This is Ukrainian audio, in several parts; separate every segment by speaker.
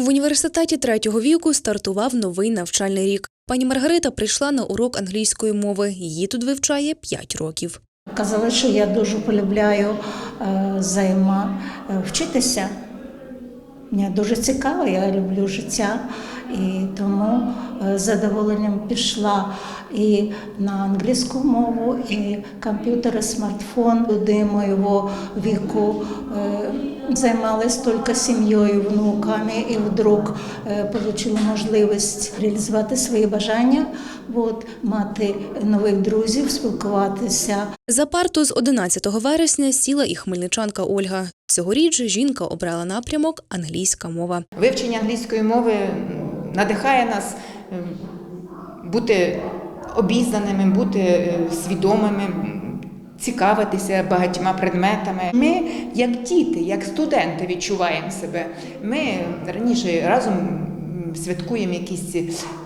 Speaker 1: В університеті третього віку стартував новий навчальний рік. Пані Маргарита прийшла на урок англійської мови. Її тут вивчає 5 років.
Speaker 2: Казали, що я дуже полюбляю е, займа е, вчитися. Мені дуже цікаво, я люблю життя, і тому е, з задоволенням пішла і на англійську мову, і комп'ютер, і смартфон. Люди моєго віку е, займалися тільки сім'єю, внуками, і вдруг е, отримали можливість реалізувати свої бажання, от, мати нових друзів, спілкуватися.
Speaker 1: За парту з 11 вересня сіла і хмельничанка Ольга. Цьогоріч жінка обрала напрямок англійська мова.
Speaker 3: Вивчення англійської мови надихає нас бути обізнаними, бути е, свідомими, цікавитися багатьма предметами. Ми, як діти, як студенти, відчуваємо себе. Ми раніше разом святкуємо якісь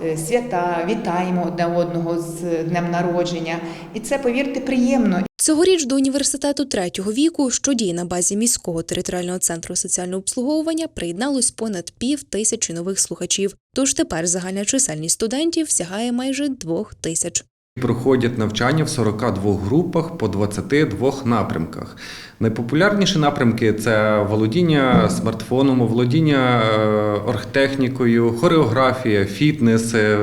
Speaker 3: е, свята, вітаємо одне одного з днем народження. І це, повірте, приємно.
Speaker 1: Цьогоріч до університету третього віку, що діє на базі міського територіального центру соціального обслуговування, приєдналось понад пів тисячі нових слухачів. Тож тепер загальна чисельність студентів сягає майже двох тисяч.
Speaker 4: Проходять навчання в 42 групах по 22 напрямках. Найпопулярніші напрямки це володіння смартфоном, володіння е, оргтехнікою, хореографія, фітнес, е,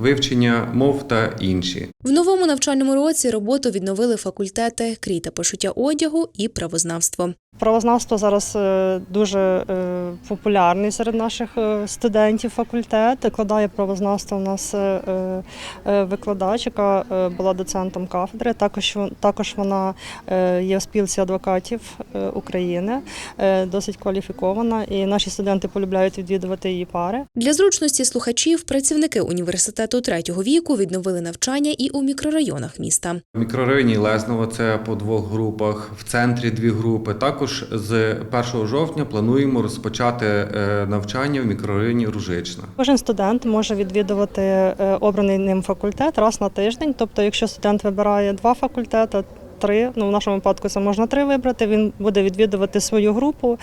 Speaker 4: вивчення мов та інші.
Speaker 1: В новому навчальному році роботу відновили факультети крій та пошиття одягу і правознавство.
Speaker 5: Правознавство зараз е, дуже популярний серед наших студентів факультет. Викладає правознавство у нас викладач, яка е, була доцентом кафедри. Також також вона е, є в спілці адвокатів е, України, досить кваліфікована, і наші студенти полюбляють відвідувати її пари.
Speaker 1: Для зручності слухачів працівники університету третього віку відновили навчання і у мікрорайонах міста.
Speaker 4: В мікрорайоні Лезнова це по двох групах, в центрі дві групи. Також з 1 жовтня плануємо розпочати навчання в мікрорайоні Ружична.
Speaker 5: Кожен студент може відвідувати обраний ним факультет раз на тиждень. Тобто, якщо студент вибирає два факультети, три, ну в нашому випадку це можна три вибрати. Він буде відвідувати свою групу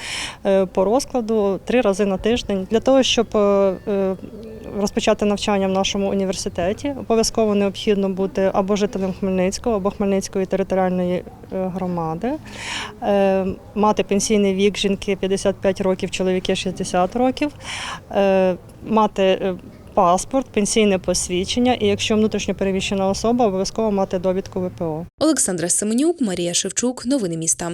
Speaker 5: е, по розкладу три рази на тиждень. Для того, щоб е, е, розпочати навчання в нашому університеті, обов'язково необхідно бути або жителем Хмельницького, або Хмельницької територіальної громади, мати пенсійний вік жінки 55 років, чоловіки 60 років, мати паспорт, пенсійне посвідчення, і якщо внутрішньо переміщена особа, обов'язково мати довідку ВПО.
Speaker 1: Олександра Семенюк, Марія Шевчук. Новини міста.